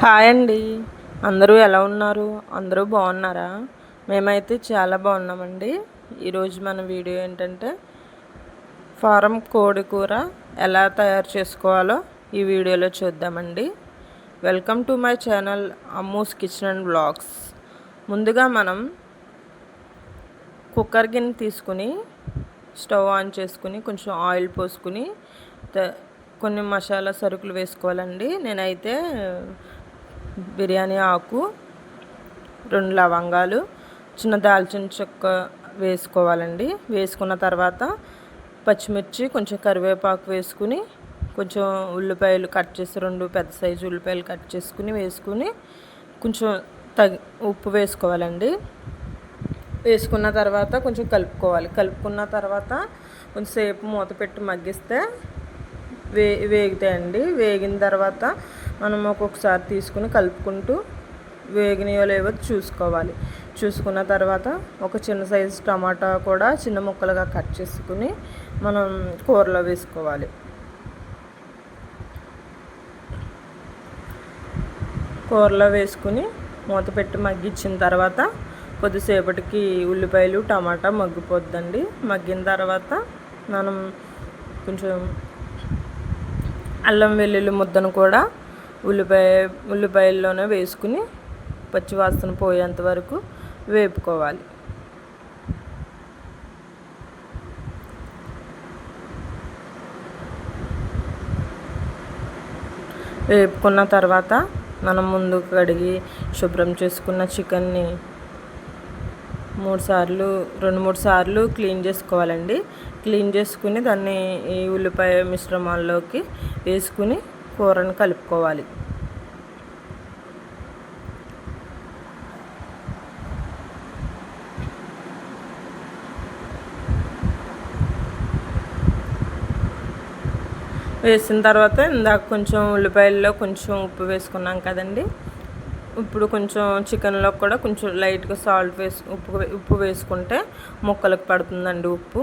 Hi అండి. అందరూ ఎలా ఉన్నారు? అందరూ బాగున్నారా? మేమైతే చాలా బాగున్నామండి. ఈరోజు మన వీడియో ఏంటంటే ఫారం కోడి కూర ఎలా తయారు చేసుకోవాలో ఈ వీడియోలో చూద్దామండి. Welcome to my channel Ammu's kitchen and vlogs. ముందుగా మనం కుక్కర్ గిన్నె తీసుకుని స్టవ్ ఆన్ చేసుకుని కొంచెం ఆయిల్ పోసుకుని కొన్ని మసాలా సరుకులు వేసుకోవాలండి. నేనైతే బిర్యానీ ఆకు రెండు లవంగాలు చిన్న దాల్చిన చెక్క వేసుకోవాలండి. వేసుకున్న తర్వాత పచ్చిమిర్చి కొంచెం కరివేపాకు వేసుకుని కొంచెం ఉల్లిపాయలు కట్ చేసి రెండు పెద్ద సైజు ఉల్లిపాయలు కట్ చేసుకుని వేసుకుని కొంచెం తగి ఉప్పు వేసుకోవాలండి. వేసుకున్న తర్వాత కొంచెం కలుపుకోవాలి. కలుపుకున్న తర్వాత కొంచెంసేపు మూత పెట్టి మగ్గిస్తే వే వేగుతాయండి. వేగిన తర్వాత మనం ఒక్కొక్కసారి తీసుకుని కలుపుకుంటూ వేగినయో లేవో చూసుకోవాలి. చూసుకున్న తర్వాత ఒక చిన్న సైజు టమాటా కూడా చిన్న ముక్కలుగా కట్ చేసుకుని మనం కూరలో వేసుకోవాలి. కూరలో వేసుకుని మూత పెట్టి మగ్గించిన తర్వాత కొద్దిసేపటికి ఉల్లిపాయలు టమాటా మగ్గిపోద్దండి. మగ్గిన తర్వాత మనం కొంచెం అల్లం వెల్లుల్లి ముద్దను కూడా ఉల్లిపాయ ఉల్లిపాయల్లోనే వేసుకుని పచ్చివాసన పోయేంత వరకు వేపుకోవాలి. వేపుకున్న తర్వాత మనం ముందు కడిగి శుభ్రం చేసుకున్న చికెన్ని మూడు సార్లు రెండు మూడు సార్లు క్లీన్ చేసుకోవాలండి. క్లీన్ చేసుకుని దాన్ని ఈ ఉల్లిపాయ మిశ్రమాల్లోకి వేసుకుని కూరను కలుపుకోవాలి. వేసిన తర్వాత ఇందాక కొంచెం ఉల్లిపాయల్లో కొంచెం ఉప్పు వేసుకున్నాం కదండి. ఇప్పుడు కొంచెం చికెన్లో కూడా కొంచెం లైట్గా సాల్ట్ వేసు ఉప్పు ఉప్పు వేసుకుంటే ముక్కలకు పడుతుందండి ఉప్పు.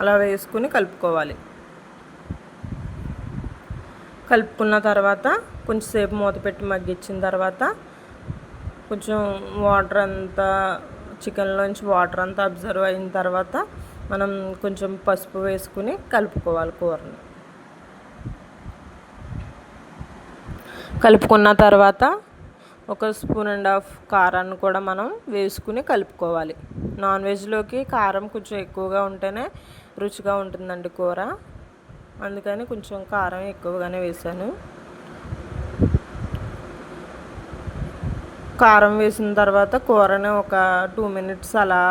అలా వేసుకుని కలుపుకోవాలి. కలుపుకున్న తర్వాత కొంచెంసేపు మూత పెట్టి మగ్గించిన తర్వాత కొంచెం వాటర్ అంతా చికెన్లోంచి వాటర్ అంతా అబ్జర్వ్ అయిన తర్వాత మనం కొంచెం పసుపు వేసుకుని కలుపుకోవాలి కూరని. కలుపుకున్న తర్వాత ఒక స్పూన్ అండ్ హాఫ్ కారాన్ని కూడా మనం వేసుకుని కలుపుకోవాలి. నాన్ వెజ్లోకి కారం కొంచెం ఎక్కువగా ఉంటేనే రుచిగా ఉంటుందండి కూర. అందుకని కొంచెం కారం ఎక్కువగానే వేసాను. కారం వేసిన తర్వాత కూరని ఒక టూ మినిట్స్ అలా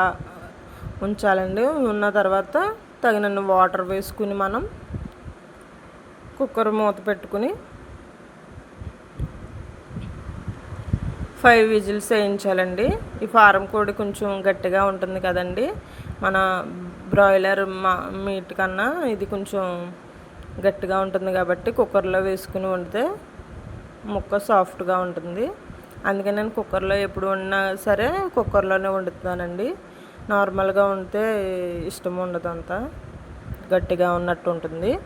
ఉంచాలండి. ఉన్న తర్వాత తగినన్ని వాటర్ వేసుకుని మనం కుక్కర్ మూత పెట్టుకుని ఫైవ్ విజిల్స్ వేయించాలండి. ఈ ఫారం కోడి కొంచెం గట్టిగా ఉంటుంది కదండి. మన బ్రాయిలర్ మా మీట్ కన్నా ఇది కొంచెం గట్టిగా ఉంటుంది కాబట్టి కుక్కర్లో వేసుకుని వండితే ముక్క సాఫ్ట్గా ఉంటుంది. అందుకని నేను కుక్కర్లో ఎప్పుడు వండినా సరే కుక్కర్లోనే వండుతానండి నార్మల్గా వండితే ఇష్టం ఉండదు అంతా. గట్టిగా ఉన్నట్టు ఉంటుంది.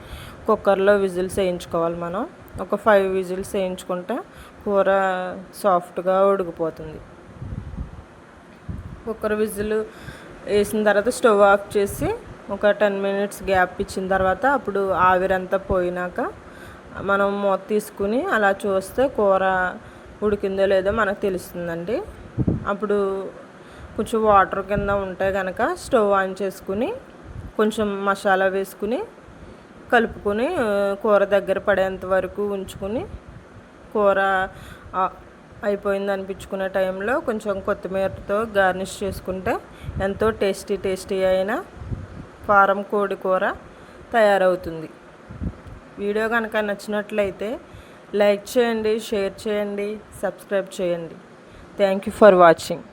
కుక్కర్లో విజిల్స్ వేయించుకోవాలి మనం. ఒక ఫైవ్ విజిల్స్ వేయించుకుంటే కూర సాఫ్ట్గా ఉడికిపోతుంది. కుక్కర్ విజిల్ వేసిన తర్వాత స్టవ్ ఆఫ్ చేసి ఒక టెన్ మినిట్స్ గ్యాప్ ఇచ్చిన తర్వాత అప్పుడు ఆవిరంతా పోయినాక మనం మూత తీసుకుని అలా చూస్తే కూర ఉడికిందో లేదో మనకు తెలుస్తుందండి. అప్పుడు కొంచెం వాటర్ కింద ఉంటే కనుక స్టవ్ ఆన్ చేసుకుని కొంచెం మసాలా వేసుకుని కలుపుకొని కూర దగ్గర పడేంత వరకు ఉంచుకుని కూర అయిపోయింది అనిపించుకునే టైంలో కొంచెం కొత్తిమీరతో గార్నిష్ చేసుకుంటే ఎంతో టేస్టీ టేస్టీ అయిన ఫారం కోడి కూర తయారవుతుంది. వీడియో కనుక నచ్చినట్లయితే లైక్ చేయండి షేర్ చేయండి సబ్స్క్రైబ్ చేయండి. Thank you for watching